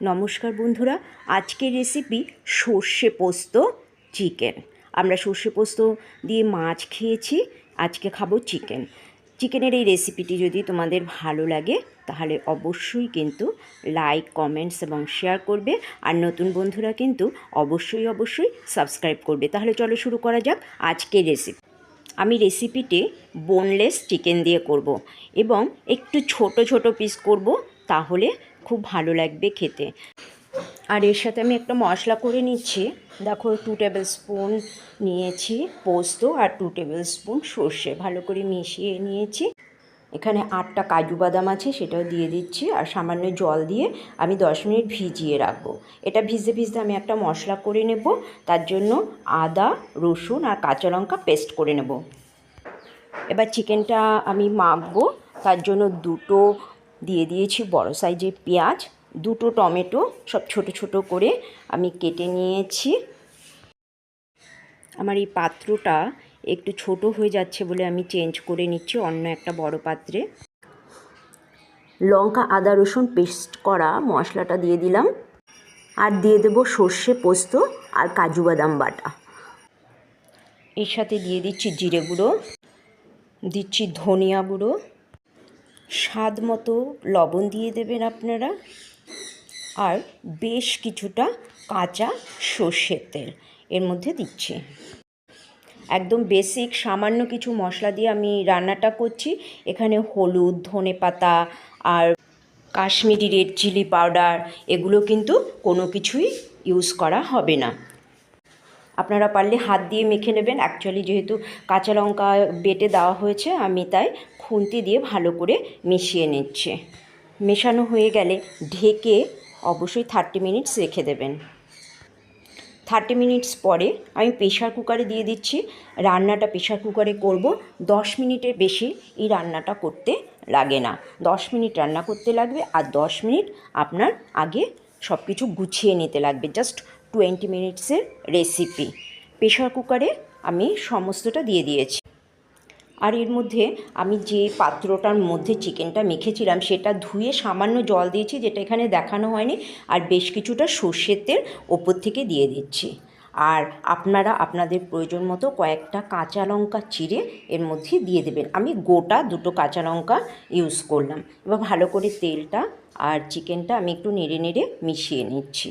নমস্কার বন্ধুরা, আজকের রেসিপি সর্ষে পোস্ত চিকেন আমরা সর্ষে পোস্ত দিয়ে মাছ খেয়েছি, আজকে খাব চিকেন চিকেনের এই রেসিপিটি যদি তোমাদের ভালো লাগে, তাহলে অবশ্যই কিন্তু লাইক কমেন্টস এবং শেয়ার করবে। আর নতুন বন্ধুরা কিন্তু অবশ্যই অবশ্যই সাবস্ক্রাইব করবে। তাহলে চলো শুরু করা যাক আজকের রেসিপি আমি রেসিপিটি বোনলেস চিকেন দিয়ে করব এবং একটু ছোট ছোট পিস করব, তাহলে খুব ভালো লাগবে খেতে। আর এর সাথে আমি একটা মশলা করে নিচ্ছি। দেখো টু টেবিল স্পুন নিয়েছি পোস্ত আর টু টেবিল স্পুন সর্ষে। ভালো করে মিশিয়ে নিয়েছি। এখানে আটটা কাজু বাদাম আছে, সেটাও দিয়ে দিচ্ছি। আর সামান্য জল দিয়ে আমি দশ মিনিট ভিজিয়ে রাখব। এটা ভিজতে ভিজতে আমি একটা মশলা করে নেব। তার জন্য আদা, রসুন আর কাঁচা লঙ্কা পেস্ট করে নেব। এবার চিকেনটা আমি মাখবো। তার জন্য দুটো দিয়ে দিয়েছি বড় সাইজের পেঁয়াজ, দুটো টমেটো, সব ছোট ছোট করে আমি কেটে নিয়েছি। আমার এই পাত্রটা একটু ছোট হয়ে যাচ্ছে বলে আমি চেঞ্জ করে নিচ্ছি অন্য একটা বড় পাত্রে। লঙ্কা, আদা, রসুন পেস্ট করা মশলাটা দিয়ে দিলাম। আর দিয়ে দেবো সর্ষে পোস্ত আর কাজু বাদাম বাটা। এর সাথে দিয়ে দিচ্ছি জিরে গুঁড়ো, দিচ্ছি ধনিয়া গুঁড়ো স্বাদ মতো লবণ দিয়ে দেবেন আপনারা। আর বেশ কিছুটা কাঁচা সর্ষের তেল এর মধ্যে দিচ্ছি। একদম বেসিক সামান্য কিছু মশলা দিয়ে আমি রান্নাটা করছি। এখানে হলুদ, ধনে পাতা আর কাশ্মীরি রেড চিলি পাউডার এগুলো কিন্তু কোনো কিছুই ইউজ করা হবে না। আপনারা পারলে হাত দিয়ে মেখে নেবেন। অ্যাকচুয়ালি যেহেতু কাঁচা লঙ্কা বেটে দেওয়া হয়েছে, আমি তাই খুন্তি দিয়ে ভালো করে মিশিয়ে নিচ্ছি। মেশানো হয়ে গেলে ঢেকে অবশ্যই থার্টি মিনিটস রেখে দেবেন। থার্টি মিনিটস পরে আমি প্রেশার কুকারে দিয়ে দিচ্ছি। রান্নাটা প্রেশার কুকারে করব। দশ মিনিটের বেশি এই রান্নাটা করতে লাগে না। দশ মিনিট রান্না করতে লাগবে আর দশ মিনিট আপনার আগে সব কিছু গুছিয়ে নিতে লাগবে। জাস্ট টোয়েন্টি মিনিটসের রেসিপি প্রেশার কুকারে আমি সমস্তটা দিয়ে দিয়েছি। আর এর মধ্যে আমি যে পাত্রটার মধ্যে চিকেনটা মেখেছিলাম, সেটা ধুয়ে সামান্য জল দিয়েছি, যেটা এখানে দেখানো হয়নি, আর বেশ কিছুটা সর্ষের তেল ওপর থেকে দিয়ে দিচ্ছি। আর আপনারা আপনাদের প্রয়োজন মতো কয়েকটা কাঁচা লঙ্কা চিড়ে এর মধ্যে দিয়ে দেবেন। আমি গোটা দুটো কাঁচা লঙ্কা ইউজ করলাম। এবার ভালো করে তেলটা আর চিকেনটা আমি একটু নেড়ে নেড়ে মিশিয়ে নিচ্ছি।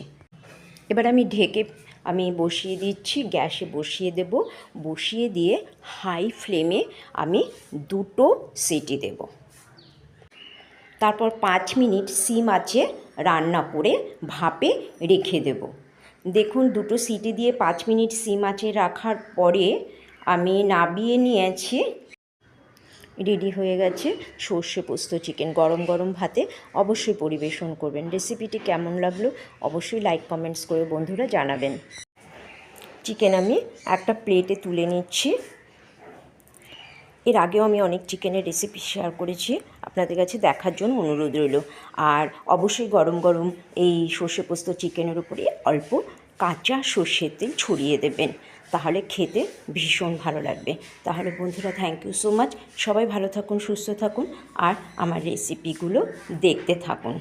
এবার আমি ঢেকে, আমি বসিয়ে দিচ্ছি, গ্যাসে বসিয়ে দেব। বসিয়ে দিয়ে হাই ফ্লেমে আমি দুটো সিটি দেব। তারপর পাঁচ মিনিট সিম আছে রান্না করে ভাপে রেখে দেব। দেখুন, দুটো সিটি দিয়ে পাঁচ মিনিট সিম আছে রাখার পরে আমি নাবিয়ে নিয়েছি রেডি হয়ে গেছে। সর্ষে পোস্ত চিকেন গরম গরম ভাতে অবশ্যই পরিবেশন করবেন। রেসিপিটি কেমন লাগল? অবশ্যই লাইক কমেন্টস করে বন্ধুরা জানাবেন। চিকেন আমি একটা প্লেটে তুলে নিচ্ছি। এর আগেও আমি অনেক চিকেনের রেসিপি শেয়ার করেছি। আপনাদের কাছে দেখার জন্য অনুরোধ রইল। আর অবশ্যই গরম গরম এই সর্ষে পোস্ত চিকেনের উপরে অল্প কাঁচা সর্ষের তেল ছড়িয়ে দেবেন। তাহলে খেতে ভীষণ ভালো লাগবে। তাহলে বন্ধুরা থ্যাংক ইউ সো মাচ সবাই ভালো থাকুন, সুস্থ থাকুন, আর আমার রেসিপিগুলো দেখতে থাকুন।